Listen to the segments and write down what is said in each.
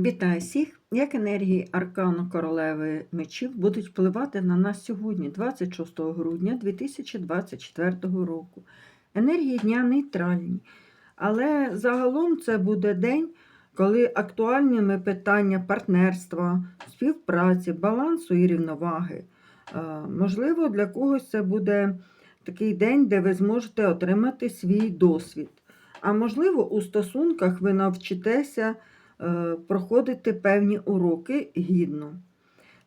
Вітаю всіх! Як енергії аркану королеви мечів будуть впливати на нас сьогодні, 26 грудня 2024 року. Енергії дня нейтральні, але загалом це буде день, коли актуальними питання партнерства, співпраці, балансу і рівноваги. Е, Можливо, для когось це буде такий день, де ви зможете отримати свій досвід. А можливо, у стосунках ви навчитеся проходити певні уроки гідно.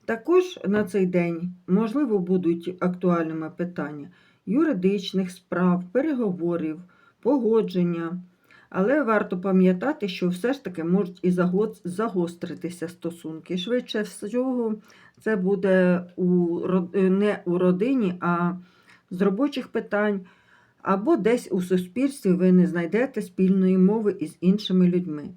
Також на цей день, можливо, будуть актуальними питання юридичних справ, переговорів, погодження. Але варто пам'ятати, що все ж таки можуть і загостритися стосунки. Швидше всього, це буде у, е, не у родині, а з робочих питань, або десь у суспільстві ви не знайдете спільної мови із іншими людьми.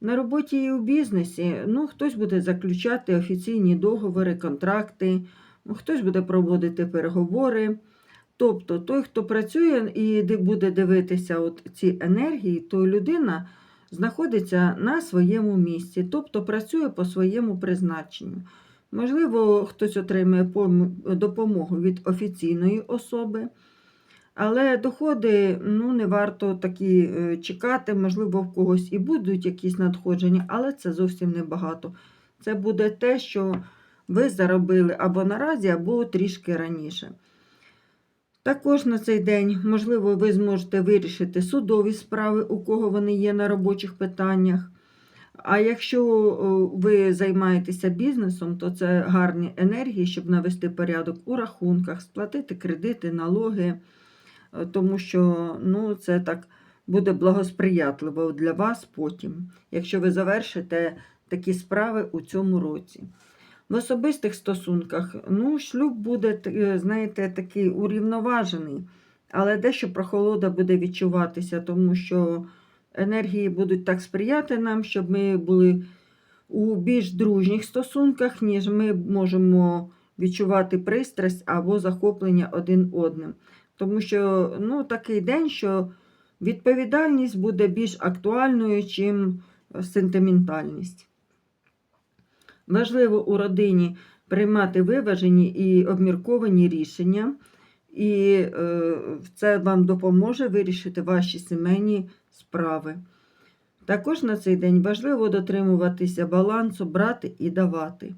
На роботі і у бізнесі ну, хтось буде заключати офіційні договори, контракти, ну, хтось буде проводити переговори. Тобто, той, хто працює і буде дивитися от ці енергії, то людина знаходиться на своєму місці, тобто працює по своєму призначенню. Можливо, хтось отримує допомогу від офіційної особи, але доходи ну, не варто такі е, чекати, можливо, в когось і будуть якісь надходження, але це зовсім небагато. Це буде те, що ви заробили або наразі, або трішки раніше. Також на цей день, можливо, ви зможете вирішити судові справи, у кого вони є на робочих питаннях. А якщо ви займаєтеся бізнесом, то це гарні енергії, щоб навести порядок у рахунках, сплатити кредити, налоги, тому що ну, це так буде благосприятливо для вас потім, якщо ви завершите такі справи у цьому році. В особистих стосунках, ну, шлюб буде, знаєте, такий урівноважений, але дещо прохолода буде відчуватися, тому що енергії будуть так сприяти нам, щоб ми були у більш дружніх стосунках, ніж ми можемо відчувати пристрасть або захоплення один одним. Тому що ну, такий день, що відповідальність буде більш актуальною, чим сентиментальність. Важливо у родині приймати виважені і обмірковані рішення, і е, це вам допоможе вирішити ваші сімейні справи. Також на цей день важливо дотримуватися балансу брати і давати.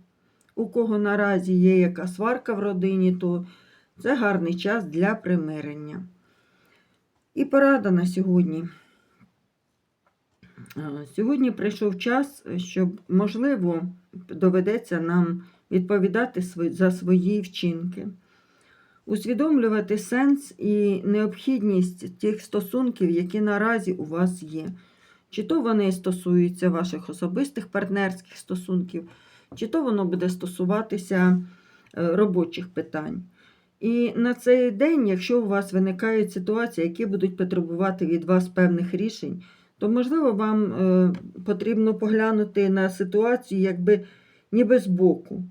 У кого наразі є яка сварка в родині, то це гарний час для примирення. І порада на сьогодні. Е, Сьогодні прийшов час, щоб, можливо, доведеться нам відповідати за свої вчинки, усвідомлювати сенс і необхідність тих стосунків, які наразі у вас є. Чи то вони стосуються ваших особистих партнерських стосунків, чи то воно буде стосуватися е, робочих питань. І на цей день, якщо у вас виникають ситуації, які будуть потребувати від вас певних рішень, то, можливо, вам е, потрібно поглянути на ситуацію якби ніби збоку,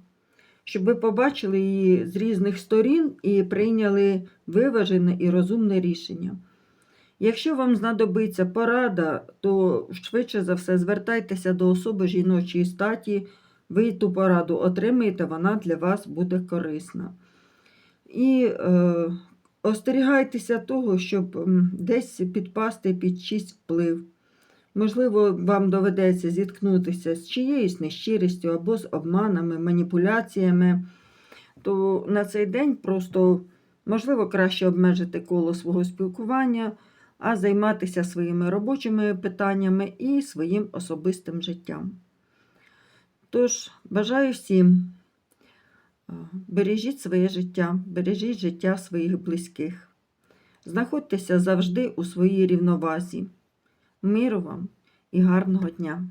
щоб ви побачили її з різних сторін і прийняли виважене і розумне рішення. Якщо вам знадобиться порада, то швидше за все звертайтеся до особи жіночої статі, ви ту пораду отримаєте, вона для вас буде корисна. І е, остерігайтеся того, щоб десь підпасти під чийсь вплив. Можливо, вам доведеться зіткнутися з чиєюсь нещирістю або з обманами, маніпуляціями, то на цей день просто можливо краще обмежити коло свого спілкування, а займатися своїми робочими питаннями і своїм особистим життям. Тож, бажаю всім, бережіть своє життя, бережіть життя своїх близьких. Знаходьтеся завжди у своїй рівновазі. Миру вам і гарного дня!